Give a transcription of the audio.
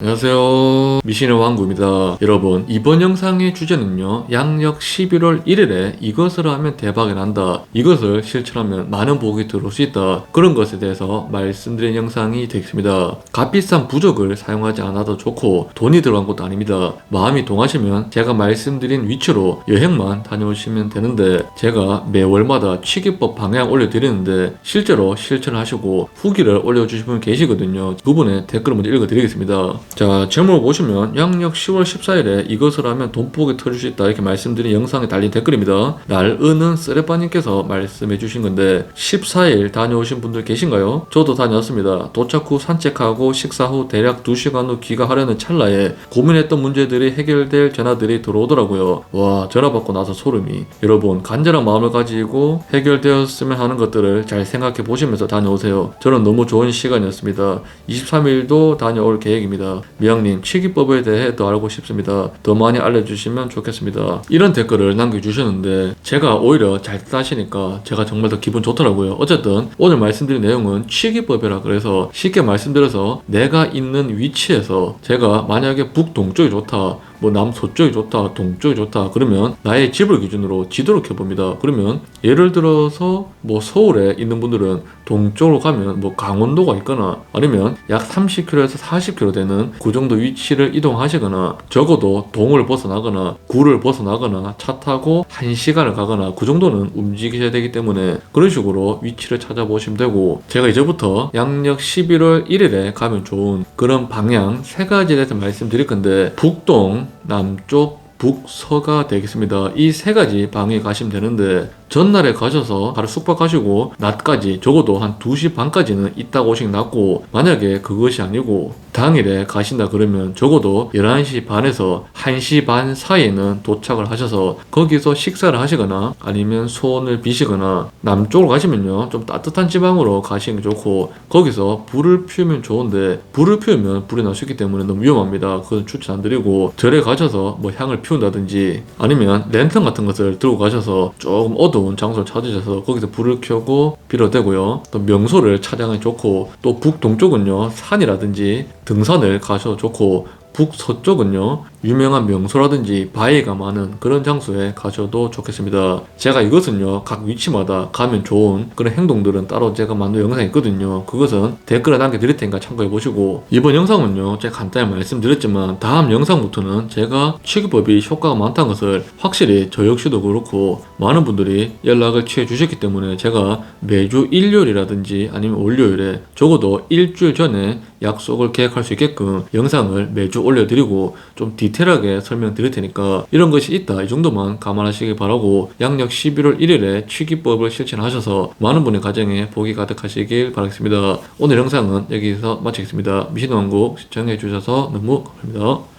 안녕하세요. 미신의 왕구입니다. 여러분, 이번 영상의 주제는요, 양력 11월 1일에 이것을 하면 대박이 난다. 이것을 실천하면 많은 복이 들어올 수 있다. 그런 것에 대해서 말씀드린 영상이 되겠습니다. 값비싼 부적을 사용하지 않아도 좋고, 돈이 들어간 것도 아닙니다. 마음이 동하시면 제가 말씀드린 위치로 여행만 다녀오시면 되는데, 제가 매월마다 취기법 방향 올려드리는데, 실제로 실천하시고 후기를 올려주신 분 계시거든요. 그분의 댓글을 먼저 읽어드리겠습니다. 자, 제목을 보시면 양력 10월 14일에 이것을 하면 돈복이 터질 수 있다 이렇게 말씀드린 영상에 달린 댓글입니다. 날은은 쓰레빠님께서 말씀해 주신 건데 14일 다녀오신 분들 계신가요? 저도 다녀왔습니다. 도착 후 산책하고 식사 후 대략 2시간 후 귀가하려는 찰나에 고민했던 문제들이 해결될 전화들이 들어오더라고요. 와, 전화 받고 나서 소름이. 여러분, 간절한 마음을 가지고 해결되었으면 하는 것들을 잘 생각해 보시면서 다녀오세요. 저는 너무 좋은 시간이었습니다. 23일도 다녀올 계획입니다. 미양님, 치기법에 대해 더 알고 싶습니다. 더 많이 알려주시면 좋겠습니다. 이런 댓글을 남겨주셨는데, 제가 오히려 잘 따시니까 제가 정말 더 기분 좋더라고요. 어쨌든, 오늘 말씀드린 내용은 치기법이라 그래서 쉽게 말씀드려서 내가 있는 위치에서 제가 만약에 북동쪽이 좋다, 뭐 남서쪽이 좋다, 동쪽이 좋다, 그러면 나의 집을 기준으로 지도를 켜봅니다. 그러면 예를 들어서 뭐 서울에 있는 분들은 동쪽으로 가면 뭐 강원도가 있거나 아니면 약 30km에서 40km 되는 그 정도 위치를 이동하시거나 적어도 동을 벗어나거나 구를 벗어나거나 차 타고 1시간을 가거나 그 정도는 움직이셔야 되기 때문에 그런 식으로 위치를 찾아보시면 되고 제가 이제부터 양력 11월 1일에 가면 좋은 그런 방향 세 가지에 대해서 말씀드릴 건데 북동, 남쪽, 북서가 되겠습니다. 이 세 가지 방에 가시면 되는데 전날에 가셔서 하루 숙박하시고 낮까지 적어도 한 2시 반까지는 오시는 게 낫고 만약에 그것이 아니고 당일에 가신다 그러면 적어도 11시 반에서 1시 반 사이에는 도착을 하셔서 거기서 식사를 하시거나 아니면 소원을 비시거나 남쪽으로 가시면요 좀 따뜻한 지방으로 가시는 게 좋고 거기서 불을 피우면 좋은데 불을 피우면 불이 날 수 있기 때문에 너무 위험합니다. 그건 추천 안 드리고 절에 가셔서 뭐 향을 피운다든지 아니면 랜턴 같은 것을 들고 가셔서 조금 어두 운 장소를 찾으셔서 거기서 불을 켜고 빌어대고요. 또 명소를 찾아가기 좋고 또 북동쪽은요 산이라든지 등산을 가셔도 좋고 북서쪽은요 유명한 명소라든지 바위가 많은 그런 장소에 가셔도 좋겠습니다. 제가 이것은요 각 위치마다 가면 좋은 그런 행동들은 따로 제가 만든 영상이 있거든요. 그것은 댓글에 남겨드릴 테니까 참고해 보시고. 이번 영상은요 제가 간단히 말씀드렸지만 다음 영상부터는 제가 취급법이 효과가 많다는 것을 확실히 저 역시도 그렇고 많은 분들이 연락을 취해 주셨기 때문에 제가 매주 일요일이라든지 아니면 월요일에 적어도 일주일 전에 약속을 계획할 수 있게끔 영상을 매주 올려드리고 좀 디테일하게 설명드릴 테니까 이런 것이 있다 이 정도만 감안하시기 바라고 양력 11월 1일에 취기법을 실천하셔서 많은 분의 가정에 복이 가득하시길 바라겠습니다. 오늘 영상은 여기서 마치겠습니다. 미신왕국 시청해 주셔서 너무 감사합니다.